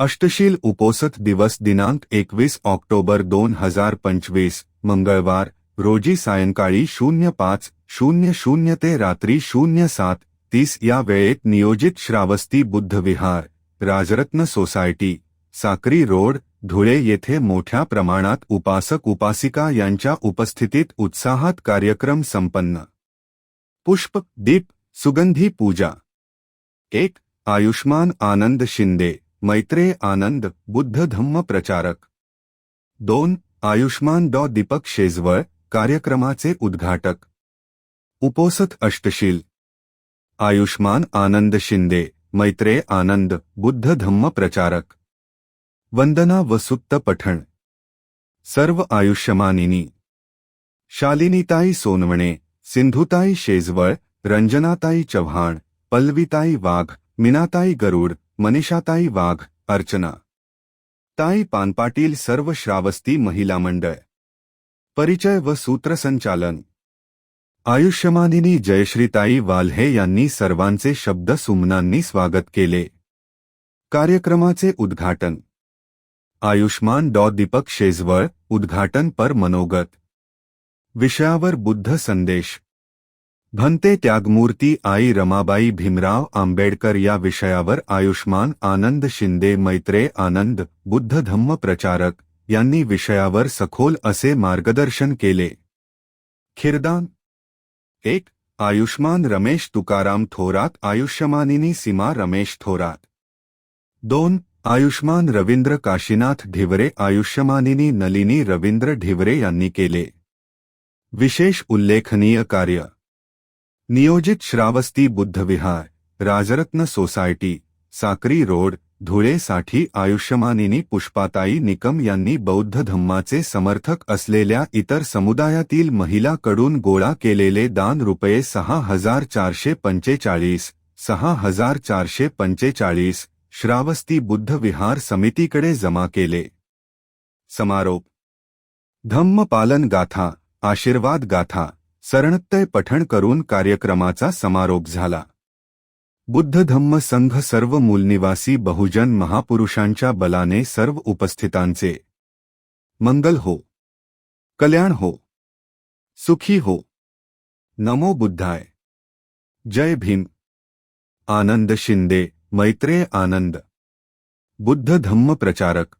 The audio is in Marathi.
अष्टशील उपोसत दिवस दिनांक एकवीस ऑक्टोबर दोन हज़ार पंचवीस, मंगळवार, रोजी सायंकाळी शून्य पाच, शून्य शून्य ते रात्री शून्य सात, तीस या वेळेत नियोजित श्रावस्ती बुद्धविहार, राजरत्न सोसायटी, साक्री रोड, धुळे येथे मोठ्या प्रमाणात उपासक उपासिका यांच्या उपस्थितीत उत्साहात कार्यक्रम संपन्न. पुष्प, दीप, सुगंधी पूजा. एक, आयुष्मान आनंद शिंदे. मैत्रेय आनंद बुद्ध धम्म प्रचारक. दोन आयुष्मान डॉ दीपक शेजवळ कार्यक्रमाचे उद्घाटक. उपोसत अष्टशील. आयुष्मान आनंद शिंदे मैत्रेय आनंद बुद्ध धम्म प्रचारक. वंदना वसुप्त पठण. सर्व आयुष्यमानिनी. शालिनीताई सोनवणे सिंधुताई शेजवळ रंजनाताई चव्हाण पल्वीताई वाघ मीनाताई गरुड मनीषाताई वाघ अर्चना. ताई पानपाटील सर्व श्रावस्ती महिला मंडळ. परिचय व सूत्रसंचालन. आयुष्यमानिनी जयश्रीताई वाल्हे यांनी सर्वांचे शब्द सुमनांनी स्वागत केले. कार्यक्रमाचे उद्घाटन. आयुष्मान डॉ दीपक शेजवळ उद्घाटन पर मनोगत. विषयावर बुद्ध संदेश. भंते त्यागमूर्ती आई रमाबाई भीमराव आंबेडकर या विषयावर आयुष्मान आनंद शिंदे मैत्रे आनंद, बुद्ध धम्म प्रचारक यांनी विषयावर सखोल असे मार्गदर्शन केले. खिरदान. एक, आयुष्मान रमेश तुकाराम थोरात आयुष्यमानिनी सीमा रमेश थोरात. दोन, आयुष्मान रवींद्र काशीनाथ ढिवरे आयुष्यमानिनी नलिनी रवींद्र ढिवरे यांनी केले. विशेष उल्लेखनीय कार्य. नियोजित श्रावस्ती बुद्धविहार राजरत्न सोसायटी साक्री रोड धुळेसाठी आयुष्यमानिनी पुष्पाताई निकम यांनी बौद्ध धम्माचे समर्थक असलेल्या इतर समुदायातील महिलाकडून गोळा केलेले दान रुपये सहा हजार चारशे पंचेचाळीस सहा हजार चारशे पंचेचाळीस श्रावस्ती बुद्ध विहार समितीकडे जमा केले. समारोप. धम्म पालन गाथा आशीर्वाद गाथा सरणत्तय पठण करून कार्यक्रमाचा समारोप झाला. बुद्ध धम्म संघ सर्व मूलनिवासी बहुजन महापुरुषांच्या बलाने सर्व उपस्थितांचे. मंगल हो. कल्याण हो. सुखी हो. नमो बुद्धाय. जय भीम. आनंद शिंदे मैत्रेय आनंद. बुद्ध धम्म प्रचारक.